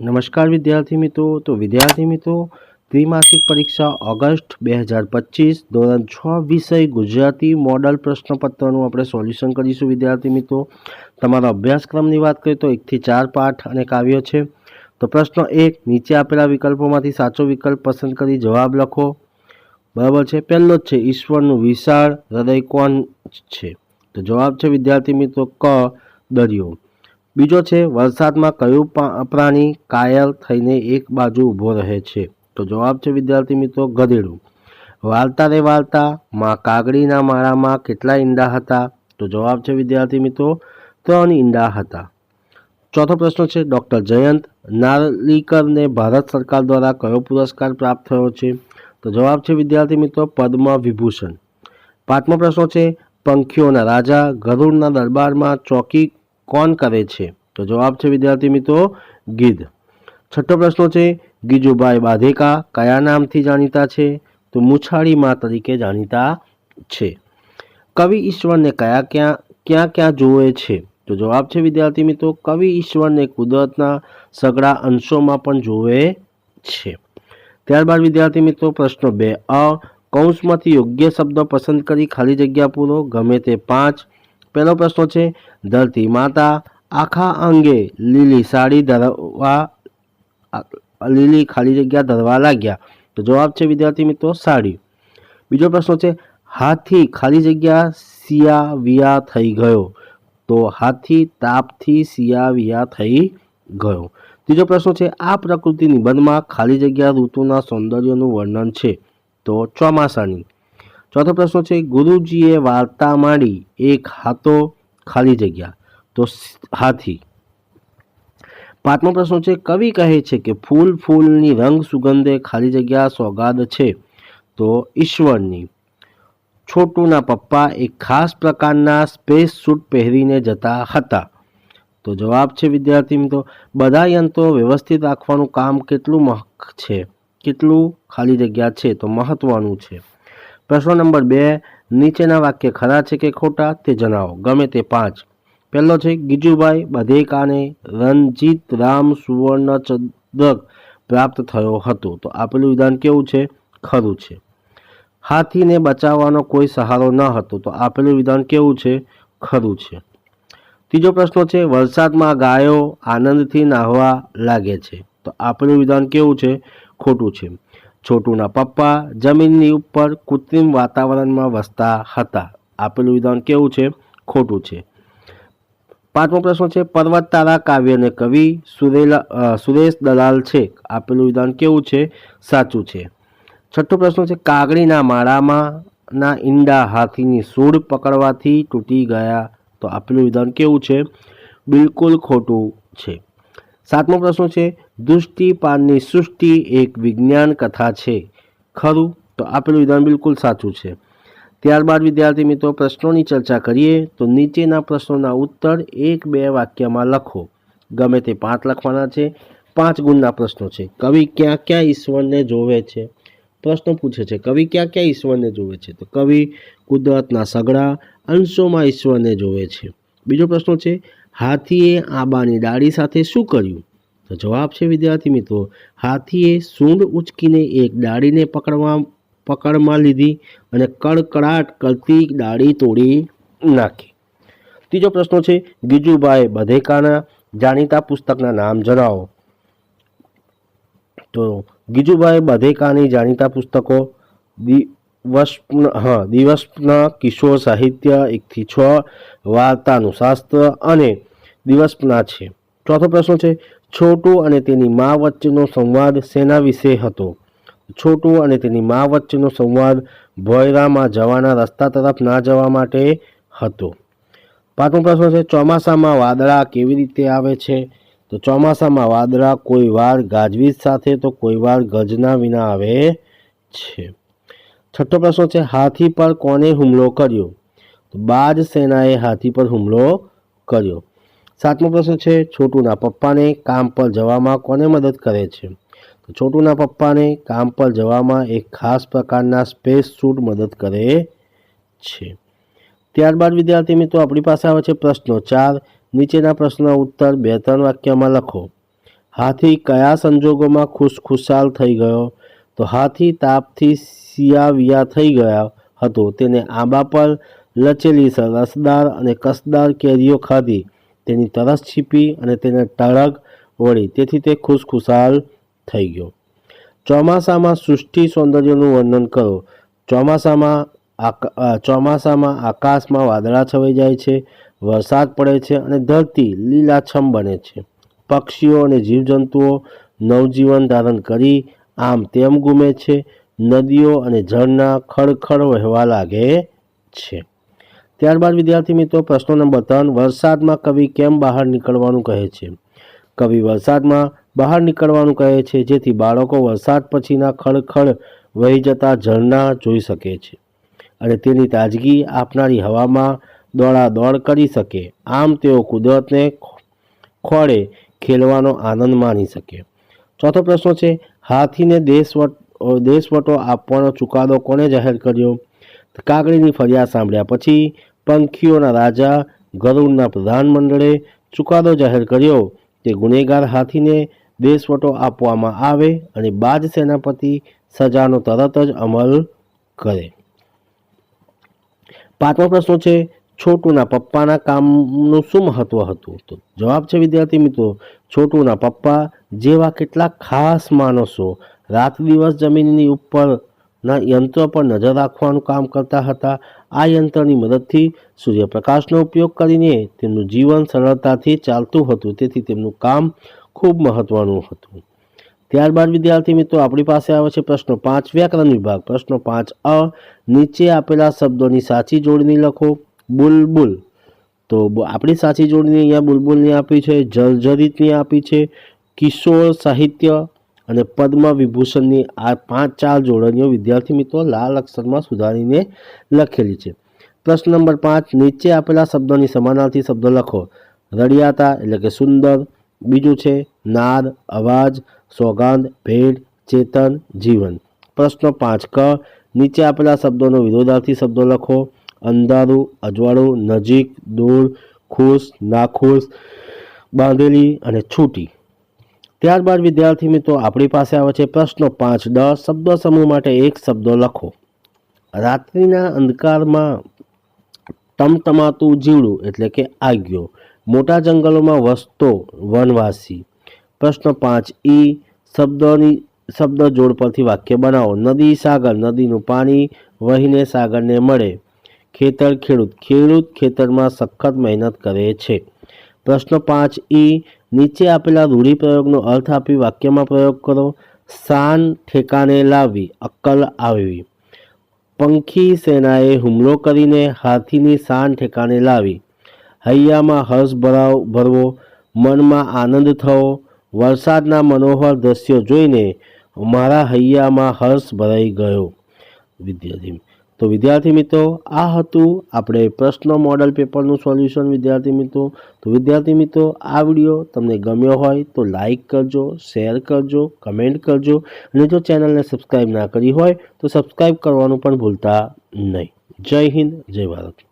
નમસ્કાર વિદ્યાર્થી મિત્રો. તો વિદ્યાર્થી મિત્રો, ત્રિમાસિક પરીક્ષા ઓગસ્ટ બે હજાર પચીસ, ધોરણ છ વિષય ગુજરાતી મોડલ પ્રશ્નપત્રનું આપણે સોલ્યુશન કરીશું વિદ્યાર્થી મિત્રો. તમારા અભ્યાસક્રમની વાત કરીએ તો એકથી ચાર પાઠ અને કાવ્ય છે. તો પ્રશ્ન એક, નીચે આપેલા વિકલ્પોમાંથી સાચો વિકલ્પ પસંદ કરી જવાબ લખો. બરાબર છે? પહેલો જ છે, ઈશ્વરનું વિશાળ હૃદય કોણ છે? તો જવાબ છે વિદ્યાર્થી મિત્રો ક, દરિયો. બીજો છે, વરસાદમાં કયું પ્રાણી કાયલ થઈને એક બાજુ ઊભો રહે છે? તો જવાબ છે, વિદ્યાર્થી મિત્રો, ગધેડું. વાર્તા રે વાર્તા માં કાગડીના માળામાં કેટલા ઈંડા હતા? તો જવાબ છે, વિદ્યાર્થી મિત્રો, ત્રણ ઈંડા હતા. ચોથો પ્રશ્ન છે, ડૉક્ટર જયંત નારલીકરને ભારત સરકાર દ્વારા કયો પુરસ્કાર પ્રાપ્ત થયો છે? તો જવાબ છે, વિદ્યાર્થી મિત્રો પદ્મ વિભૂષણ પાંચમો પ્રશ્ન છે, પંખીઓના રાજા ગરુડના દરબારમાં ચોકી કોણ કરે છે? તો જવાબ છે, વિદ્યાર્થી મિત્રો, ગીધ. છઠ્ઠો પ્રશ્ન છે, ગીજુભાઈ બાધેકા કયા નામથી જાણીતા છે? તો મુછાળી મા તરીકે જાણીતા છે. કવિ ઈશ્વરને કયા ક્યાં ક્યાં ક્યાં જુએ છે? તો જવાબ છે, વિદ્યાર્થી મિત્રો, કવિ ઈશ્વરને કુદરતના સઘળા અંશોમાં પણ જોવે છે. ત્યારબાદ વિદ્યાર્થી મિત્રો, પ્રશ્ન બે. અ કૌંસમાંથી યોગ્ય શબ્દ પસંદ કરી ખાલી જગ્યા પૂરો. ગમે તે પાંચ. પહેલો પ્રશ્ન છે ધરતી માતા આખા અંગે લીલી સાડી ધરવા લીલી ખાલી જગ્યા ધરવા લાગ્યા. તો જવાબ છે, વિદ્યાર્થી મિત્રો, સાડી. બીજો પ્રશ્ન છે, હાથી ખાલી જગ્યા સિયાવિયા થઈ ગયો. તો હાથી તાપથી સિયાવિયા થઈ ગયો. ત્રીજો પ્રશ્ન છે, આ પ્રકૃતિ નિબંધમાં ખાલી જગ્યા ઋતુના સૌંદર્યનું વર્ણન છે. તો ચોમાસાની ચોથો પ્રશ્ન છે, ગુરુજીએ વાર્તા માંડી, એક હાથો ખાલી જગ્યા. તો હાથી. પાંચમો પ્રશ્ન છે, કવિ કહે છે કે ફૂલ ફૂલની રંગ સુગંધે ખાલી જગ્યા સોગાદ છે. તો ઈશ્વરની. છોટુના પપ્પા એક ખાસ પ્રકારના સ્પેસ સૂટ પહેરીને જતા હતા. તો જવાબ છે, વિદ્યાર્થી મિત્રો, બધા યંત્રો વ્યવસ્થિત રાખવાનું કામ કેટલું મહક છે? કેટલું ખાલી જગ્યા છે? તો મહત્વનું છે. પ્રશ્ન નંબર બે, નીચેના વાક્ય ખરા છે કે ખોટા તે જણાવો. ગમે તે પાંચ. પહેલો છે, ગીજુભાઈ બધેકાને રણજીત રામ સુવર્ણ ચંદ્રક પ્રાપ્ત થયો હતો. તો આપેલું વિધાન કેવું છે? ખરું છે. હાથીને બચાવવાનો કોઈ સહારો ન હતો. તો આપેલું વિધાન કેવું છે? ખરું છે. ત્રીજો પ્રશ્ન છે, વરસાદમાં ગાયો આનંદથી નાહવા લાગે છે. તો આપેલું વિધાન કેવું છે? ખોટું છે. છોટુના પપ્પા જમીનની ઉપર કૃત્રિમ વાતાવરણમાં વસતા હતા. આપેલું વિધાન કેવું છે? ખોટું છે. પાંચમો પ્રશ્ન છે, પર્વત તારા કાવ્યને કવિ સુરેલા સુરેશ દલાલ છે. આપેલું વિધાન કેવું છે? સાચું છે. છઠ્ઠો પ્રશ્ન છે, કાગડીના માળામાં ના ઈંડા હાથીની સૂળ પકડવાથી તૂટી ગયા. તો આપેલું વિધાન કેવું છે? બિલકુલ ખોટું છે. સાતમો પ્રશ્ન છે દૃષ્ટિપાનની સૃષ્ટિ એક વિજ્ઞાન કથા છે. ખરું? તો આપેલું વિધાન બિલકુલ સાચું છે. ત્યારબાદ, વિદ્યાર્થી મિત્રો, પ્રશ્નોની ચર્ચા કરીએ તો નીચેના પ્રશ્નોના ઉત્તર એક બે વાક્યમાં લખો. ગમે તે પાંચ લખવાના છે. પાંચ ગુણના પ્રશ્નો છે. કવિ ક્યાં ક્યાં ઈશ્વરને જોવે છે? પ્રશ્ન પૂછે છે, કવિ ક્યાં ક્યાં ઈશ્વરને જોવે છે? તો કવિ, કુદરતના સગડા અંશોમાં ઈશ્વરને જોવે છે. બીજો પ્રશ્ન છે, હાથીએ આંબાની ડાળી સાથે શું કર્યું? તો જવાબ છે, વિદ્યાર્થી મિત્રો, હાથીએ સૂંઢ ઉચકીને એક ડાળીને પકડવા, પકડમાં લીધી અને કડકડાટ કરતી ડાળી તોડી નાખી. ત્રીજો પ્રશ્ન છે, ગીજુભાઈ બધેકાના જાણીતા પુસ્તકના નામ જણાવો. તો ગીજુભાઈ બધેકાની જાણીતા પુસ્તકો દિવસ હા, દિવસના કિશોર સાહિત્ય એકથી છ, વાર્તાનું શાસ્ત્ર અને દિવસના છે. ચોથો પ્રશ્ન છે, છોટું અને તેની મા વચ્ચેનો સંવાદ શેના વિશે હતો? છોટું અને તેની મા વચ્ચેનો સંવાદ ભોયરામાં જવાના રસ્તા તરફ ના જવા માટે હતો. પાંચમો પ્રશ્ન છે, ચોમાસામાં વાદળા કેવી રીતે આવે છે? તો ચોમાસામાં વાદળા કોઈ વાર ગાજવીજ સાથે તો કોઈ વાર ગજના વિના આવે છે. છઠ્ઠો પ્રશ્ન છે, હાથી પર કોને હુમલો કર્યો? તો બાજ સેનાએ હાથી પર હુમલો કર્યો. સાતમો પ્રશ્ન છે, છોટુના પપ્પાને કામ પર જવામાં કોને મદદ કરે છે? તો છોટુના પપ્પાને કામ પર જવામાં એક ખાસ પ્રકારના સ્પેસ સૂટ મદદ કરે છે. ત્યારબાદ વિદ્યાર્થી મિત્રો, આપણી પાસે આવે છે પ્રશ્નો ચાર. નીચેના પ્રશ્નના ઉત્તર બે ત્રણ વાક્યમાં લખો. હાથી કયા સંજોગોમાં ખુશખુશાલ થઈ ગયો? તો હાથી તાપથી સિયાવિયા થઈ ગયા હતો. તેને આંબા પર લચેલી રસદાર અને કસદાર કેરીઓ ખાધી. તેની તરસ છીપી અને તેને ટળગ વળી. તેથી તે ખુશખુશાલ થઈ ગયો. ચોમાસામાં સૃષ્ટિ સૌંદર્યનું વર્ણન કરો. ચોમાસામાં ચોમાસામાં આકાશમાં વાદળા છવાઈ જાય છે, વરસાદ પડે છે અને ધરતી લીલાછમ બને છે. પક્ષીઓ અને જીવજંતુઓ નવજીવન ધારણ કરી આમ તેમ ગુમે છે. નદીઓ અને જળના ખળખળ વહેવા લાગે છે. ત્યારબાદ વિદ્યાર્થી મિત્રો, પ્રશ્નો નંબર ત્રણ, વરસાદમાં કવિ કેમ બહાર નીકળવાનું કહે છે? કવિ વરસાદમાં બહાર નીકળવાનું કહે છે, જેથી બાળકો વરસાદ પછીના ખળખળ વહી જતા ઝરણા જોઈ શકે છે અને તેની તાજગી આપનારી હવામાં દોડાદોડ કરી શકે. આમ તેઓ કુદરતને ખોળે ખેલવાનો આનંદ માણી શકે. ચોથો પ્રશ્ન છે, હાથીને દેશવટ દેશવટો આપવાનો ચુકાદો કોણે જાહેર કર્યો? કાગડીની ફરિયાદ સાંભળ્યા પછી પંખીઓના રાજા, ગરુડના પ્રધાનમંડળે ચુકાદો જાહેર કર્યો કે ગુનેગાર હાથીને દેશવટો આપવામાં આવે અને બાજ સેનાપતિ સજાનો તરત જ અમલ કરે. પાંચમો પ્રશ્ન છે, છોટુના પપ્પાના કામનું શું મહત્વ હતું? તો જવાબ છે, વિદ્યાર્થી મિત્રો, છોટુના પપ્પા જેવા કેટલાક ખાસ માણસો રાત દિવસ જમીનની ઉપરના યંત્ર પર નજર રાખવાનું કામ કરતા હતા. આ યંત્રની મદદથી સૂર્યપ્રકાશનો ઉપયોગ કરીને તેમનું જીવન સરળતાથી ચાલતું હતું. તેથી તેમનું કામ ખૂબ મહત્વનું હતું. ત્યારબાદ, વિદ્યાર્થી મિત્રો, આપણી પાસે આવે છે પ્રશ્નો પાંચ, વ્યાકરણ વિભાગ. પ્રશ્નો પાંચ અ, નીચે આપેલા શબ્દોની સાચી જોડણી લખો. બુલબુલ. તો આપણી સાચી જોડણી અહીંયા બુલબુલની આપી છે, જર્જરિતની આપી છે, કિશોર સાહિત્ય અને પદ્મ વિભૂષણની આ પાંચ ચાર જોડણીઓ વિદ્યાર્થી મિત્રો લાલ અક્ષરમાં સુધારીને લખેલી છે. પ્રશ્ન નંબર પાંચ, નીચે આપેલા શબ્દોની સમાનાર્થી શબ્દ લખો. રડિયાતા એટલે કે સુંદર. બીજું છે, નાદ, અવાજ, સોગંદ, ભેટ, ચેતન, જીવન. પ્રશ્ન પાંચ, ક, નીચે આપેલા શબ્દોનો વિરોધાર્થી શબ્દો લખો. અંધારું, અજવાળું, નજીક, દૂર, ખુશ, નાખુશ, બાંધેલી અને છૂટી. ત્યારબાદ વિદ્યાર્થી મિત્રો આપણી પાસે આવે છે પ્રશ્નો પાંચ. દસ શબ્દ સમૂહ માટે એક શબ્દો લખો. રાત્રિના અંધકારમાં ટમટમાતું જીવડું એટલે કે આગ્યો. મોટા જંગલોમાં વસતો વનવાસી. પ્રશ્ન પાંચ. ઈ શબ્દોની શબ્દ જોડ પરથી વાક્ય બનાવો. નદી, સાગર. નદીનું પાણી વહીને સાગરને મળે. ખેતર ખેડૂત. ખેડૂત ખેતરમાં સખત મહેનત કરે છે. પ્રશ્ન પાંચ. ઈ નીચે આપેલા રૂઢિપ્રયોગનો અર્થ આપી વાક્યમાં પ્રયોગ કરો. શાન ઠેકાને લાવી, અક્કલ આવી. પંખી સેનાએ હુમલો કરીને હાથીની શાન ઠેકાણે લાવી. હૈયામાં હર્ષ ભરાવ, ભરવો, મનમાં આનંદ થવો, વરસાદના મનોહર દ્રશ્યો જોઈને મારા હૈયામાં હર્ષ ભરાઈ ગયો. વિદ્યાર્થી તો વિદ્યાર્થી મિત્રો, આ હતું આપણે પ્રશ્ન મોડલ પેપરનું સોલ્યુશન વિદ્યાર્થી મિત્રો. તો વિદ્યાર્થી મિત્રો, આ વીડિયો તમને ગમ્યો હોય તો લાઇક કરજો શેર કરજો કમેન્ટ કરજો. અને જો ચેનલને સબસ્ક્રાઈબ ના કરી હોય તો સબસ્ક્રાઈબ કરવાનું પણ ભૂલતા નહીં. જય હિન્દ, જય ભારત.